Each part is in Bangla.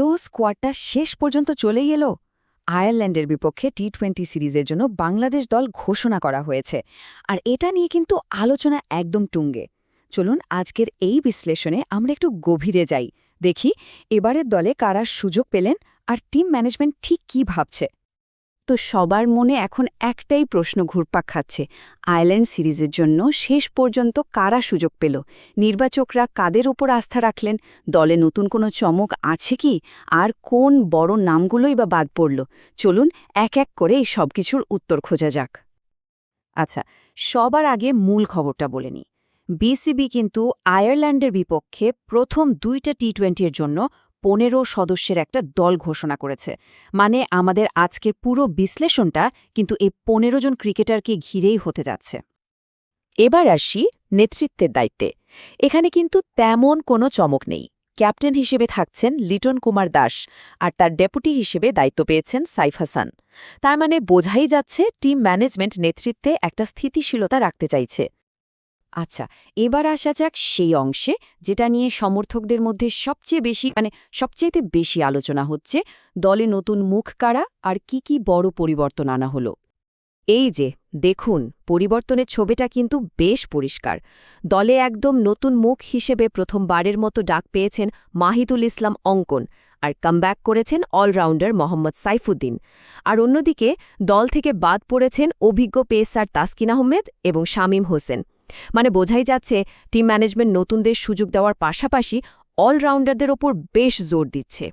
তো স্কোয়াডটা শেষ পর্যন্ত চলেই এলো। আয়ারল্যান্ডের বিপক্ষে টি টোয়েন্টি সিরিজের জন্য বাংলাদেশ দল ঘোষণা করা হয়েছে। আর এটা নিয়ে কিন্তু আলোচনা একদম টুঙ্গে। চলুন আজকের এই বিশ্লেষণে আমরা একটু গভীরে যাই। দেখি এবারের দলে কারা সুযোগ পেলেন আর টিম ম্যানেজমেন্ট ঠিক কি ভাবছে। তো সবার মনে এখন একটাই প্রশ্ন ঘুরপাক খাচ্ছে। আয়ারল্যান্ড সিরিজের জন্য শেষ পর্যন্ত কারা সুযোগ পেল? নির্বাচকরা কাদের ওপর আস্থা রাখলেন? দলে নতুন কোনো চমক আছে কি? আর কোন বড় নামগুলোই বা বাদ পড়ল? চলুন এক এক করে এই সব কিছুর উত্তর খোঁজা যাক। আচ্ছা সবার আগে মূল খবরটা বলে নিই। বিসিবি কিন্তু আয়ারল্যান্ডের বিপক্ষে প্রথম দুইটা টি টোয়েন্টির জন্য পনেরো সদস্যের একটা দল ঘোষণা করেছে। মানে আমাদের আজকের পুরো বিশ্লেষণটা কিন্তু এই পনেরো জন ক্রিকেটারকে ঘিরেই হতে যাচ্ছে। এবার আসি নেতৃত্বের দায়িত্বে। এখানে কিন্তু তেমন কোনো চমক নেই। ক্যাপ্টেন হিসেবে থাকছেন লিটন কুমার দাস আর তার ডেপুটি হিসেবে দায়িত্ব পেয়েছেন সাইফ হাসান। তার মানে বোঝাই যাচ্ছে টিম ম্যানেজমেন্ট নেতৃত্বে একটা স্থিতিশীলতা রাখতে চাইছে। আচ্ছা এবার আসা যাক সেই অংশে যেটা নিয়ে সমর্থকদের মধ্যে সবচেয়ে বেশি মানে সবচেয়েতে বেশি আলোচনা হচ্ছে, দলে নতুন মুখ কারা আর কি কি বড় পরিবর্তন আনা হলো। এই যে, দেখুন, পরিবর্তনের ছবিটা কিন্তু বেশ পরিষ্কার। দলে একদম নতুন মুখ হিসেবে প্রথমবারের মতো ডাক পেয়েছেন মাহিদুল ইসলাম অঙ্কন আর কামব্যাক করেছেন অলরাউন্ডার মোহাম্মদ সাইফুদ্দিন। আর অন্যদিকে দল থেকে বাদ পড়েছেন অভিজ্ঞ পেসার তাসকিন আহমেদ এবং শামীম হোসেন। মানে বোঝাই যাচ্ছে টিম ম্যানেজমেন্ট নতুনদের সুযোগ দেওয়ার পাশাপাশি অলরাউন্ডারদের ওপর বেশ জোর দিচ্ছে।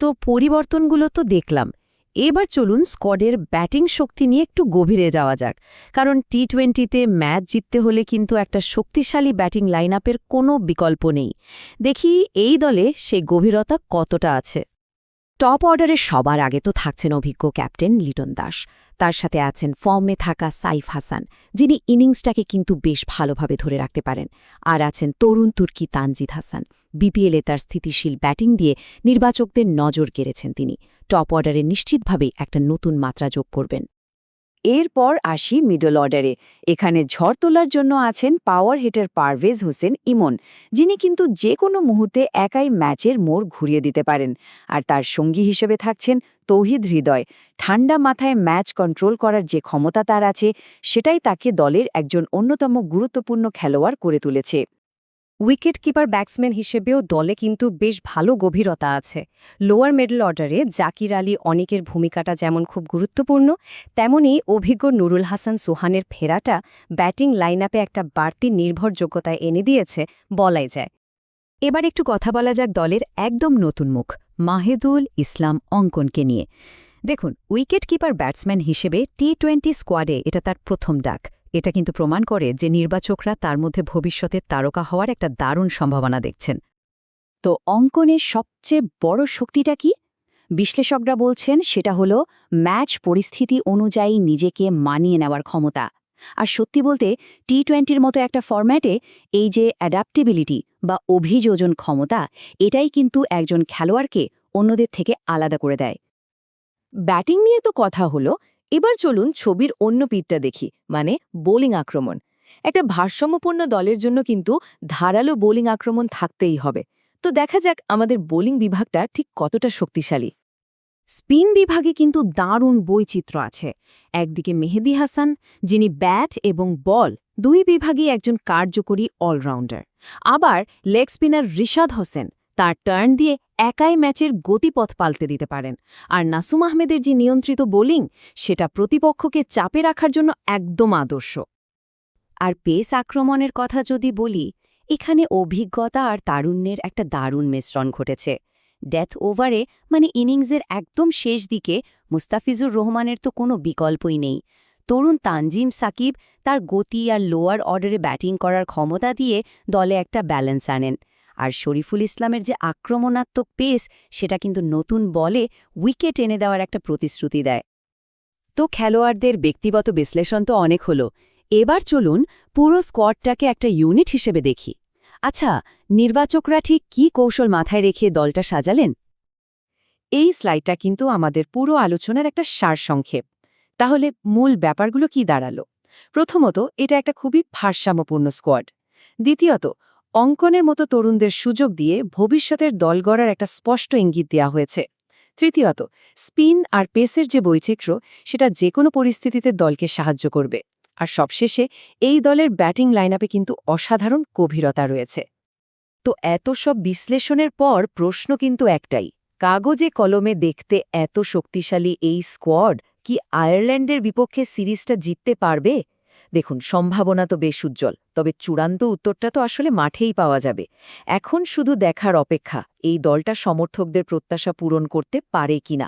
তো পরিবর্তনগুলো তো দেখলাম। এবার চলুন স্কোয়াডের ব্যাটিং শক্তি নিয়ে একটু গভীরে যাওয়া যাক। কারণ টি টোয়েন্টিতে ম্যাচ জিততে হলে কিন্তু একটা শক্তিশালী ব্যাটিং লাইন কোনো বিকল্প নেই। দেখি এই দলে সেই গভীরতা কতটা আছে। টপ অর্ডারে সবার আগে তো থাকছেন অভিজ্ঞ ক্যাপ্টেন লিটন দাস। তার সাথে আছেন ফর্মে থাকা সাইফ হাসান, যিনি ইনিংসটাকে কিন্তু বেশ ভালোভাবে ধরে রাখতে পারেন। আর আছেন তরুণ তুর্কি তানজিদ হাসান। বিপিএলে তার স্থিতিশীল ব্যাটিং দিয়ে নির্বাচকদের নজর কেড়েছেন তিনি। টপ অর্ডারে নিশ্চিতভাবেই একটা নতুন মাত্রা যোগ করবেন। এরপর আসি মিডল অর্ডারে। এখানে ঝড় তোলার জন্য আছেন পাওয়ার হিটার পারভেজ হোসেন ইমন, যিনি কিন্তু যে কোনো মুহূর্তে একাই ম্যাচের মোড় ঘুরিয়ে দিতে পারেন। আর তার সঙ্গী হিসেবে থাকছেন তৌহিদ হৃদয়। ঠান্ডা মাথায় ম্যাচ কন্ট্রোল করার যে ক্ষমতা তার আছে, সেটাই তাকে দলের একজন অন্যতম গুরুত্বপূর্ণ খেলোয়াড় করে তুলেছে। উইকেট কিপার ব্যাটসম্যান হিসেবেও দলে কিন্তু বেশ ভালো গভীরতা আছে। লোয়ার মিডল অর্ডারে জাকির আলী অনেকের ভূমিকাটা যেমন খুব গুরুত্বপূর্ণ তেমনি অভিজ্ঞ নুরুল হাসান সোহানের ফেরাটা ব্যাটিং লাইন একটা বাড়তি নির্ভরযোগ্যতায় এনে দিয়েছে, বলাই যায়। এবার একটু কথা বলা যাক দলের একদম নতুন মুখ, মাহেদুল ইসলাম অঙ্কনকে নিয়ে। দেখুন উইকেট কিপার ব্যাটসম্যান হিসেবে টি টোয়েন্টি স্কোয়াডে এটা তার প্রথম ডাক। এটা কিন্তু প্রমাণ করে যে নির্বাচকরা তার মধ্যে ভবিষ্যতে তারকা হওয়ার একটা দারুণ সম্ভাবনা দেখছেন। তো অঙ্কনের সবচেয়ে বড় শক্তিটা কি? বিশ্লেষকরা বলছেন সেটা হলো ম্যাচ পরিস্থিতি অনুযায়ী নিজেকে মানিয়ে নেওয়ার ক্ষমতা। আর সত্যি বলতে টি টোয়েন্টির মতো একটা ফরম্যাটে এই যে অ্যাডাপ্টেবিলিটি বা অভিযোজন ক্ষমতা, এটাই কিন্তু একজন খেলোয়াড়কে অন্যদের থেকে আলাদা করে দেয়। ব্যাটিং নিয়ে তো কথা হলো এবার চলুন ছবির অন্য পিঠটা দেখি মানে বোলিং আক্রমণ। একটা ভারসাম্যপূর্ণ দলের জন্য কিন্তু ধারালো বোলিং আক্রমণ থাকতেই হবে। তো দেখা যাক আমাদের বোলিং বিভাগটা ঠিক কতটা শক্তিশালী। স্পিন বিভাগে কিন্তু দারুণ বৈচিত্র্য আছে। একদিকে মেহেদি হাসান, যিনি ব্যাট এবং বল দুই বিভাগেই একজন কার্যকরী অলরাউন্ডার। আবার লেগ স্পিনার রিশাদ হোসেন তার টার্ন দিয়ে একাই ম্যাচের গতিপথ পাল্টে দিতে পারেন। আর নাসুম আহমেদের যে নিয়ন্ত্রিত বোলিং, সেটা প্রতিপক্ষকে চাপে রাখার জন্য একদম আদর্শ। আর পেস আক্রমণের কথা যদি বলি, এখানে অভিজ্ঞতা আর তারুণ্যের একটা দারুণ মিশ্রণ ঘটেছে। ডেথ ওভারে মানে ইনিংসের একদম শেষ দিকে, মুস্তাফিজুর রহমানের তো কোনো বিকল্পই নেই। তরুণ তানজিম সাকিব তার গতি আর লোয়ার অর্ডারে ব্যাটিং করার ক্ষমতা দিয়ে দলে একটা ব্যালেন্স আনেন। আর শরীফুল ইসলামের যে আক্রমণাত্মক পেস, সেটা কিন্তু নতুন বলে উইকেট এনে দেওয়ার একটা প্রতিশ্রুতি দেয়। তো খেলোয়াড়দের ব্যক্তিগত বিশ্লেষণ তো অনেক হলো। এবার চলুন পুরো স্কোয়াডটাকে একটা ইউনিট হিসেবে দেখি। আচ্ছা নির্বাচকরা ঠিক কী কৌশল মাথায় রেখে দলটা সাজালেন? এই স্লাইডটা কিন্তু আমাদের পুরো আলোচনার একটা সারসংক্ষেপ তাহলে মূল ব্যাপারগুলো কি দাঁড়াল? প্রথমত, এটা একটা খুবই ভারসাম্যপূর্ণ স্কোয়াড। দ্বিতীয়ত অঙ্কনের মতো তরুণদের সুযোগ দিয়ে ভবিষ্যতের দল গড়ার একটা স্পষ্ট ইঙ্গিত দেওয়া হয়েছে। তৃতীয়ত, স্পিন আর পেসের যে বৈচিত্র্য, সেটা যে কোনো পরিস্থিতিতে দলকে সাহায্য করবে। আর সবশেষে, এই দলের ব্যাটিং লাইনআপে কিন্তু অসাধারণ গভীরতা রয়েছে। তো এত সব বিশ্লেষণের পর প্রশ্ন কিন্তু একটাই, কাগজে কলমে দেখতে এত শক্তিশালী এই স্কোয়াড কি আয়ারল্যান্ডের বিপক্ষে সিরিজটা জিততে পারবে? দেখুন, সম্ভাবনা তো বেশ উজ্জ্বল, তবে চূড়ান্ত উত্তরটা তো আসলে মাঠেই পাওয়া যাবে। এখন শুধু দেখার অপেক্ষা, এই দলটা সমর্থকদের প্রত্যাশা পূরণ করতে পারে কিনা।